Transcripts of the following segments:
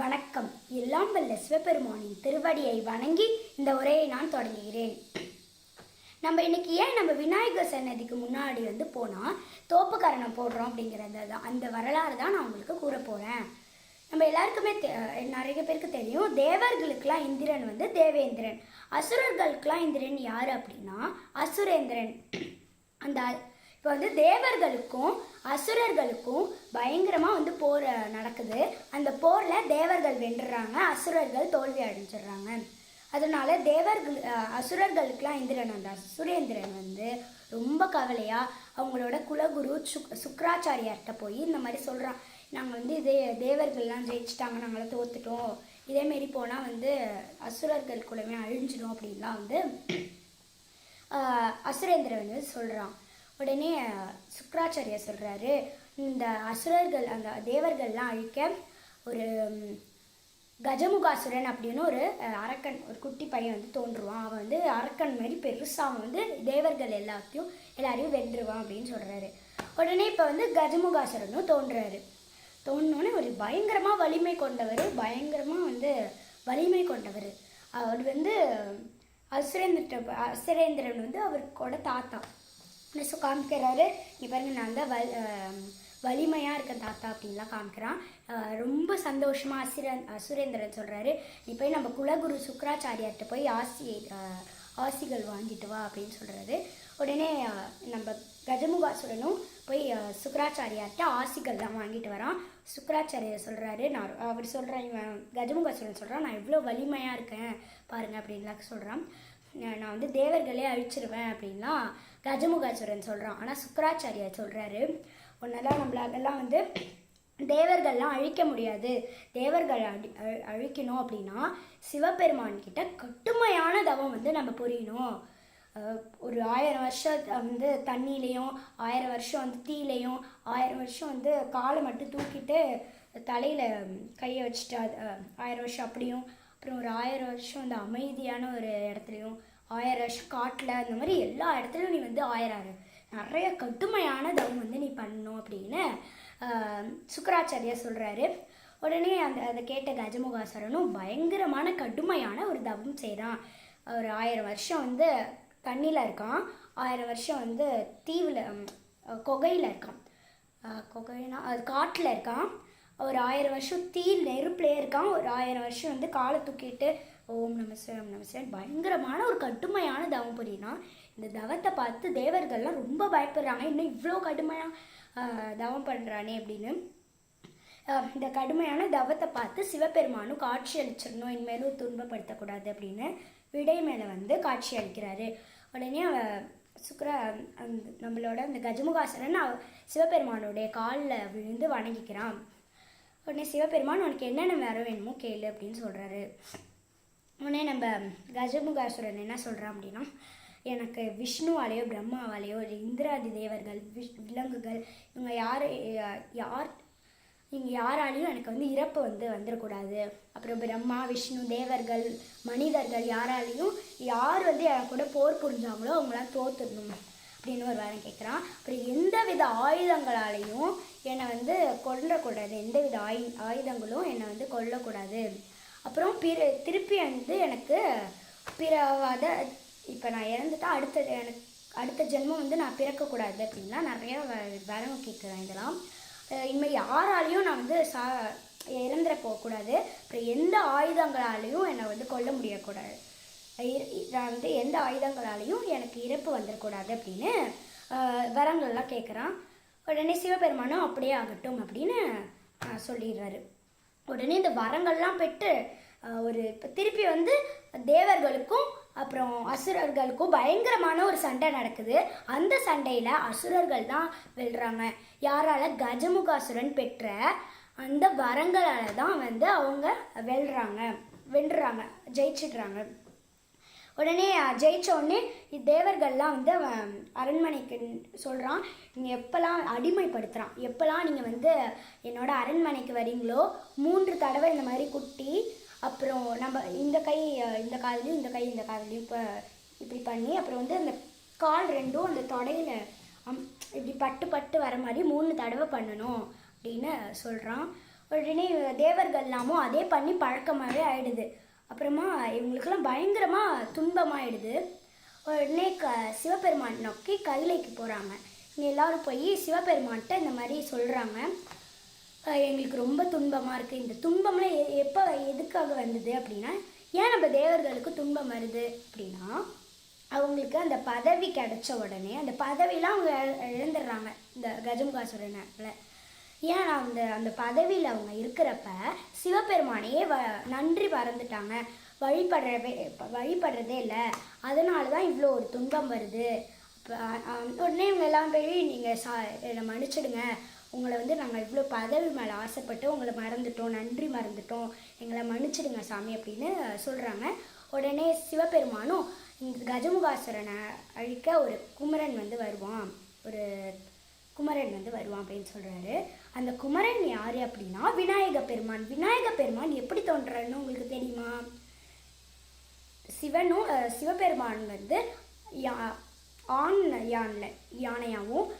வணக்கம். எல்லாம் வல்ல சிவபெருமானின் திருவடியை வணங்கி இந்த உரையை நான் தொடங்குகிறேன். நம்ம இன்னைக்கு ஏன் நம்ம விநாயகர் சன்னதிக்கு முன்னாடி வந்து போனால் தோப்புக்கரணம் போடுறோம் அப்படிங்கிறது தான். அந்த வரலாறு தான் நான் உங்களுக்கு கூற போகிறேன் நம்ம எல்லாருக்குமே நிறைய பேருக்கு தெரியும். தேவர்களுக்கெல்லாம் இந்திரன் வந்து தேவேந்திரன். அசுரர்களுக்கெல்லாம் இந்திரன் யார் அப்படின்னா அசுரேந்திரன். அந்த இப்போ வந்து தேவர்களுக்கும் அசுரர்களுக்கும் பயங்கரமாக வந்து போர் நடக்குது. அந்த போரில் தேவர்கள் வென்றுறாங்க அசுரர்கள் தோல்வி அடைஞ்சிடுறாங்க. அதனால தேவர்கள் அசுரர்களுக்கெலாம் அசுரர்களுக்கெல்லாம் இந்திரன் அந்த சுரேந்திரன் வந்து ரொம்ப கவலையாக அவங்களோட குலகுரு சுக் சுக்ராச்சாரியார்கிட்ட போய் இந்த மாதிரி சொல்கிறான் நாங்கள் வந்து இதே தேவர்கள்லாம் ஜெயிச்சிட்டாங்க நாங்களாம் தோத்துட்டோம். இதேமாரி போனால் வந்து அசுரர்கள் குலமே அழிஞ்சிடும் அப்படின்லாம் வந்து அசுரேந்திரன் வந்து சொல்கிறான் உடனே சுக்கராச்சாரியா சொல்கிறாரு இந்த அசுரர்கள் அந்த தேவர்கள்லாம் அழிக்க ஒரு கஜமுகாசுரன் அப்படின்னு ஒரு அரக்கன் ஒரு குட்டி பையன் வந்து தோன்றுவான். அவன் வந்து அரக்கன் மாதிரி பெருசாக அவன் வந்து தேவர்கள் எல்லாத்தையும் எல்லாரையும் வென்றுவான் அப்படின்னு சொல்கிறாரு உடனே இப்போ வந்து கஜமுகாசுரனும் தோன்றுறாரு தோணுனோடனே ஒரு பயங்கரமாக வலிமை கொண்டவர் பயங்கரமாக வந்து வலிமை கொண்டவர். அவர் வந்து அசுரேந்திர அசுரேந்திரன் வந்து அவருக்கோட தாத்தா. ஸோ காமிக்கிறாரு. இங்கே பாருங்க நான் தான் வல் வலிமையாக இருக்க தாத்தா அப்படின்லாம் காமிக்கிறான். ரொம்ப சந்தோஷமாக அசுரன் அசுரேந்திரன் சொல்கிறாரு நீ போய் நம்ம குலகுரு சுக்ராச்சாரியார்கிட்ட போய் ஆசி ஆசிகள் வாங்கிட்டு வா அப்படின்னு சொல்கிறாரு உடனே நம்ம கஜமுகாசுரனும் போய் சுக்கராச்சாரியார்கிட்ட ஆசிகள் ஆசிகள்லாம் வாங்கிட்டு வரான். சுக்ராச்சாரியர் சொல்கிறாரு நான் அவர் சொல்கிறேன் இவன் கஜமுகாசுரன் சொல்கிறான் நான் எவ்வளோ வலிமையாக இருக்கேன் பாருங்கள் அப்படின்லாம் சொல்கிறான் நான் வந்து தேவர்களே அழிச்சிருவேன் அப்படின்லாம் கஜமுகாசுரன் சொல்கிறான் ஆனால் சுக்கராச்சாரியார் சொல்கிறாரு ஒன்றெல்லாம் நம்மளாலெல்லாம் வந்து தேவர்கள்லாம் அழிக்க முடியாது. தேவர்கள் அழி அழிக்கணும் அப்படின்னா சிவபெருமான் கிட்ட கட்டுமையான தவம் வந்து நம்ம புரியணும். ஒரு ஆயிரம் வருஷம் வந்து தண்ணியிலையும் ஆயிரம் வருஷம் வந்து தீலையும் ஆயிரம் வருஷம் வந்து காலை மட்டும் தூக்கிட்டு தலையில் கையை வச்சுட்டு அது, ஆயிரம் வருஷம் அப்படியும் அப்புறம் ஒரு ஆயிரம் வருஷம் வந்து அமைதியான ஒரு இடத்துலையும் ஆயிரம் வருஷம் காட்டில் அந்த மாதிரி எல்லா இடத்துலையும் நீ வந்து ஆயிரம் நிறைய கடுமையான தவம் வந்து நீ பண்ணணும் அப்படின்னு சுக்கராச்சாரியா சொல்கிறாரு உடனே அந்த அதை கேட்ட கஜமுகாசரனும் பயங்கரமான கடுமையான ஒரு தவம் செய்கிறான் ஒரு ஆயிரம் வருஷம் வந்து தண்ணியில் இருக்கான். ஆயிரம் வருஷம் வந்து தீவில் குகையில் இருக்கான். ஆஹ் குகைனா அது காட்டில் இருக்கான். ஒரு ஆயிரம் வருஷம் தீ நெருப்புலேயே இருக்கான். ஒரு ஆயிரம் வருஷம் வந்து காலை தூக்கிட்டு ஓம் நம சிவாய ஓம் நம பயங்கரமான ஒரு கடுமையான தவம் புரியினான் இந்த தவத்தை பார்த்து தேவர்கள்லாம் ரொம்ப பயப்படுறாங்க. இன்னும் இவ்வளோ கடுமையாக தவம் பண்ணுறானே அப்படின்னு. இந்த கடுமையான தவத்தை பார்த்து சிவபெருமானும் காட்சி அளிச்சிடணும் இனிமேலும் துன்பப்படுத்தக்கூடாது அப்படின்னு விடை மேலே வந்து காட்சி அளிக்கிறாரு. உடனே அவ சுக்கர அந்த நம்மளோட அந்த கஜமுகாசரன் அவ சிவபெருமானுடைய காலில் விழுந்து வணங்கிக்கிறான். உடனே சிவபெருமான் உனக்கு என்னென்ன வர வேணுமோ கேளு அப்படின்னு சொல்கிறாரு உடனே நம்ம கஜமுகாசுரன் என்ன சொல்கிறான் அப்படின்னா எனக்கு விஷ்ணுவாலேயோ பிரம்மாவாலேயோ இல்லை இந்திராதி தேவர்கள் விஷ் விலங்குகள் இவங்க யார் யார் இங்கே யாராலையும் எனக்கு வந்து இறப்பு வந்து வந்துடக்கூடாது அப்புறம் பிரம்மா விஷ்ணு தேவர்கள் மனிதர்கள் யாராலையும் யார் வந்து என் கூட போர் புரிஞ்சாங்களோ அவங்களாம் தோத்துடணும். அப்படின்னு ஒரு வேலை கேட்குறான் அப்புறம் எந்த வித ஆயுதங்களாலையும் என்னை வந்து கொல்லக்கூடாது. எந்த வித ஆயு ஆயுதங்களும் என்னை வந்து கொல்லக்கூடாது. அப்புறம் பிற திருப்பி வந்து எனக்கு பிறவாத இப்போ நான் இறந்துட்டா அடுத்த எனக்கு அடுத்த ஜென்மம் வந்து நான் பிறக்கக்கூடாது அப்படின்லாம் நிறையா வ- வரவு கேட்குறேன் இதெல்லாம். இனிமேல் யாராலையும் நான் வந்து சா இறந்துட போகக்கூடாது. அப்புறம் எந்த ஆயுதங்களாலையும் என்னை வந்து கொல்ல முடியக்கூடாது. நான் வந்து எந்த ஆயுதங்களாலையும் எனக்கு இறப்பு வந்துடக்கூடாது அப்படின்னு வரங்கள்லாம் கேட்குறான் உடனே சிவபெருமானும் அப்படியே ஆகட்டும் அப்படின்னு சொல்லிடுறாரு. உடனே இந்த வரங்கள்லாம் பெற்று ஒரு இப்போ திருப்பி வந்து தேவர்களுக்கும் அப்புறம் அசுரர்களுக்கும் பயங்கரமான ஒரு சண்டை நடக்குது. அந்த சண்டையில் அசுரர்கள் தான் வெல்றாங்க. யாரால? கஜமுகாசுரன் பெற்ற அந்த வரங்களால் தான் வந்து அவங்க வெல்றாங்க வென்றுறாங்க ஜெயிச்சிடுறாங்க. உடனே ஜெயிச்ச உடனே தேவர்கள்லாம் வந்து அவன் அரண்மனைக்கு சொல்கிறான் நீங்கள் எப்போல்லாம் அடிமைப்படுத்துகிறான் எப்போல்லாம் நீங்கள் வந்து என்னோட அரண்மனைக்கு வரீங்களோ மூன்று தடவை இந்த மாதிரி குட்டி அப்புறம் நம்ம இந்த கை இந்த காதுலையும் இந்த கை இந்த காதுலையும் இப்போ இப்படி பண்ணி அப்புறம் வந்து அந்த கால் ரெண்டும் அந்த தொடையில் அம் இப்படி பட்டு பட்டு வர மாதிரி மூணு தடவை பண்ணணும் அப்படின்னு சொல்கிறான் உடனே தேவர்கள்லாமும் அதே பண்ணி பழக்கமாகவே ஆயிடுது. அப்புறமா இவங்களுக்கெல்லாம் பயங்கரமாக துன்பமாயிடுது. உடனே க சிவபெருமான் நோக்கி கைலைக்கு போகிறாங்க இங்கே எல்லோரும் போய் சிவபெருமான்கிட்ட இந்த மாதிரி சொல்கிறாங்க எங்களுக்கு ரொம்ப துன்பமாக இருக்குது இந்த துன்பம்லாம் எ- எப்போ எதுக்காக வந்தது அப்படின்னா ஏன் நம்ம தேவர்களுக்கு துன்பம் வருது அப்படின்னா அவங்களுக்கு அந்த பதவி கிடைச்ச உடனே அந்த பதவியெலாம் அவங்க இழந்துடுறாங்க. இந்த கஜமுகாசுரனால ஏன் அந்த அந்த பதவியில் அவங்க இருக்கிறப்ப சிவபெருமானையே வ நன்றி மறந்துட்டாங்க வழிபடுறவே வழிபடுறதே இல்லை. அதனால தான் இவ்வளோ ஒரு துன்பம் வருது. உடனே இவங்க எல்லாம் போய் நீங்கள் சா என்னை மன்னிச்சிடுங்க. உங்களை வந்து நாங்கள் இவ்வளோ பதவி மேலே ஆசைப்பட்டு உங்களை மறந்துட்டோம். நன்றி மறந்துட்டோம். எங்களை மன்னிச்சிடுங்க சாமி அப்படின்னு சொல்கிறாங்க உடனே சிவபெருமானும் இந்த கஜமுகாசுரனை அழிக்க ஒரு குமரன் வந்து வருவான். ஒரு குமரன் வந்து வருவான் அப்படின்னு சொல்கிறாரு அந்த குமரன் யார் அப்படின்னா விநாயக பெருமான். விநாயக பெருமான் எப்படி தோன்றான்னு உங்களுக்கு தெரியுமா? சிவனும் சிவபெருமான் வந்து யா- ஆண் யானை யானையாகவும்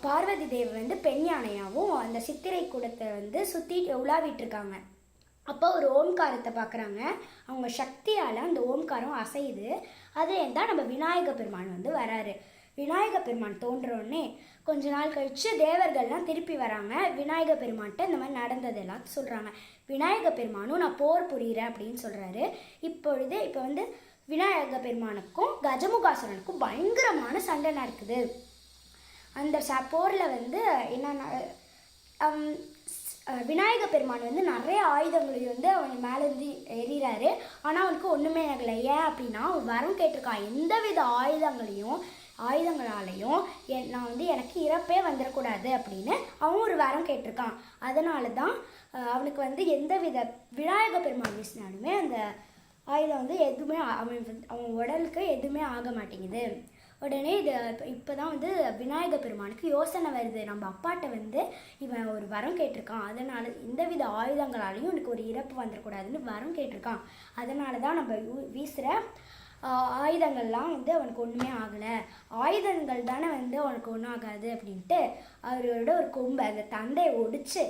பார்வதி தேவி வந்து பெண் யானையாகவும் அந்த சித்திரை கூடத்தை வந்து சுற்றி உலாவிட்டு இருக்காங்க அப்போ ஒரு ஓம்காரத்தை பார்க்குறாங்க. அவங்க சக்தியால் அந்த ஓம்காரம் அசையுது. அதே தான் நம்ம விநாயக பெருமான் வந்து வராரு. விநாயக பெருமான் தோன்றோடனே கொஞ்ச நாள் கழித்து தேவர்கள்லாம் திருப்பி வராங்க. விநாயக பெருமான்கிட்ட இந்த மாதிரி நடந்ததெல்லாம் சொல்கிறாங்க விநாயக பெருமானும் நான் போர் புரிகிறேன் அப்படின்னு சொல்கிறாரு இப்பொழுது இப்போ வந்து விநாயக பெருமானுக்கும் கஜமுகாசுரனுக்கும் பயங்கரமான சண்டை நடக்குது அந்த ச போரில் வந்து என்னென்ன விநாயக பெருமான் வந்து நிறைய ஆயுதங்களையும் வந்து அவன் மேலேருந்து எறிகிறாரு ஆனால் அவனுக்கு ஒன்றுமே ஆகலை. ஏன் அப்படின்னா அவன் வரம் கேட்டிருக்கான். எந்த வித ஆயுதங்களையும் ஆயுதங்களாலையும் என் நான் வந்து எனக்கு இறப்பே வந்துடக்கூடாது அப்படின்னு அவன் ஒரு வரம் கேட்டிருக்கான். அதனால தான் அவனுக்கு வந்து எந்தவித விநாயக பெருமாள் வீசினாலுமே அந்த ஆயுதம் வந்து எதுவுமே அவன் அவன் உடலுக்கு எதுவுமே ஆக மாட்டேங்குது. உடனே இது இப்போ தான் வந்து விநாயக பெருமானுக்கு யோசனை வருது. நம்ம அப்பாட்ட வந்து இவன் ஒரு வரம் கேட்டிருக்கான். அதனால எந்தவித ஆயுதங்களாலையும் எனக்கு ஒரு இறப்பு வந்துடக்கூடாதுன்னு வரம் கேட்டிருக்கான். அதனால தான் நம்ம வீசுகிற ஆயுதங்கள்லாம் வந்து அவனுக்கு ஒன்றுமே ஆகலை. ஆயுதங்கள் தானே வந்து அவனுக்கு ஒன்றும் ஆகாது அப்படின்ட்டு அவரோட ஒரு கொம்பை அந்த தந்தையை ஒடிச்சு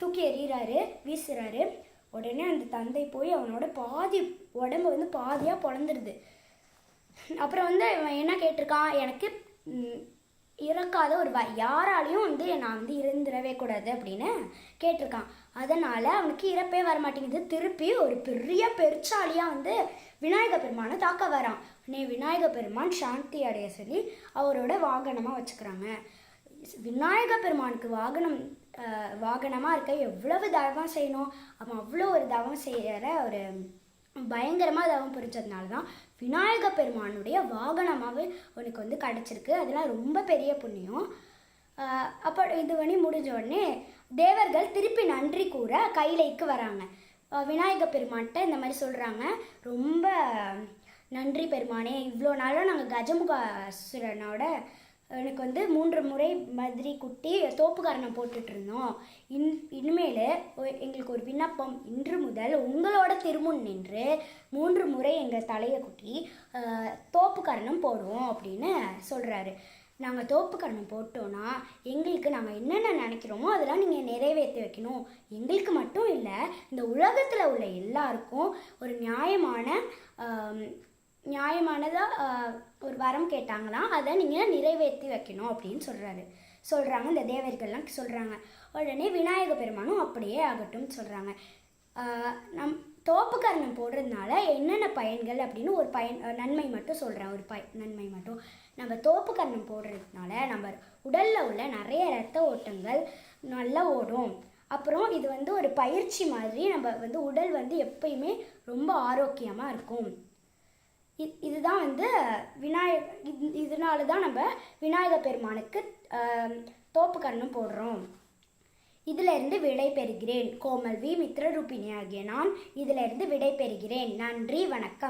தூக்கி எறிகிறாரு வீசுகிறாரு உடனே அந்த தந்தை போய் அவனோட பாதி உடம்பு வந்து பாதியாக பொழந்துருது. அப்புறம் வந்து இவன் என்ன கேட்டிருக்கான்? எனக்கு இறக்காத ஒரு வ யாராலையும் வந்து நான் வந்து இருந்துடவே கூடாது அப்படின்னு கேட்டிருக்கான். அதனால் அவனுக்கு இறப்பே வர மாட்டேங்குது திருப்பி ஒரு பெரிய பெருச்சாலியாக வந்து விநாயக பெருமானை தாக்க வரான். உடனே விநாயக பெருமான் சாந்தி அடைய சொல்லி அவரோட வாகனமாக வச்சுக்கிறாங்க. விநாயக பெருமானுக்கு வாகனம் வாகனமாக இருக்க எவ்வளவு தவம் செய்யணும்? அவன் அவ்வளோ ஒரு தவம் செய்கிற ஒரு பயங்கரமாக தவம் புரிஞ்சதுனால தான் விநாயக பெருமானுடைய வாகனமாகவே உனக்கு வந்து கிடச்சிருக்கு. அதெல்லாம் ரொம்ப பெரிய புண்ணியம். அப்போ இது பண்ணி முடிஞ்ச உடனே தேவர்கள் திருப்பி நன்றி கூற கைலைக்கு வராங்க. விநாயக பெருமான்கிட்ட இந்த மாதிரி சொல்கிறாங்க ரொம்ப நன்றி பெருமானே இவ்வளோ நாளாக நாங்கள் கஜமுகாசுரனோட எனக்கு வந்து மூன்று முறை மாதிரி குட்டி தோப்புக்காரனை போட்டுட்டு இருந்தோம் இன் இனிமேல் எங்களுக்கு ஒரு விண்ணப்பம் இன்று முதல் உங்களோட திருமுன் நின்று மூன்று முறை எங்கள் தலையை குட்டி ஆஹ், போடுவோம் அப்படின்னு சொல்கிறாரு நாங்கள் தோப்புக்கரணம் போட்டோன்னா எங்களுக்கு நாங்கள் என்னென்ன நினைக்கிறோமோ அதெல்லாம் நீங்கள் நிறைவேற்றி வைக்கணும். எங்களுக்கு மட்டும் இல்லை இந்த உலகத்தில் உள்ள எல்லாருக்கும் ஒரு நியாயமான நியாயமானதாக ஒரு வரம் கேட்டாங்களாம் அதை நீங்கள் நிறைவேற்றி வைக்கணும் அப்படின்னு சொல்கிறாரு சொல்கிறாங்க இந்த தேவர்கள்லாம் சொல்கிறாங்க உடனே விநாயக பெருமானும் அப்படியே ஆகட்டும்னு சொல்கிறாங்க நம் தோப்புக்கரணம் போடுறதுனால என்னென்ன பயன்கள் அப்படின்னு ஒரு பயன் நன்மை மட்டும் சொல்கிறேன் ஒரு பய நன்மை மட்டும். நம்ம தோப்புக்கரணம் போடுறதுனால நம்ம உடலில் உள்ள நிறைய இரத்த ஓட்டங்கள் நல்லா ஓடும். அப்புறம் இது வந்து ஒரு பயிற்சி மாதிரி நம்ம வந்து உடல் வந்து எப்பயுமே ரொம்ப ஆரோக்கியமாக இருக்கும். இதுதான் வந்து விநாயக இதனால தான் நம்ம விநாயக பெருமானுக்கு தோப்பு கண்ணும் போடுறோம். இதிலிருந்து விடை பெறுகிறேன். கோமல் வி மித்ரரூபிணி ஆகிய நான் இதிலிருந்து விடை பெறுகிறேன். நன்றி வணக்கம்.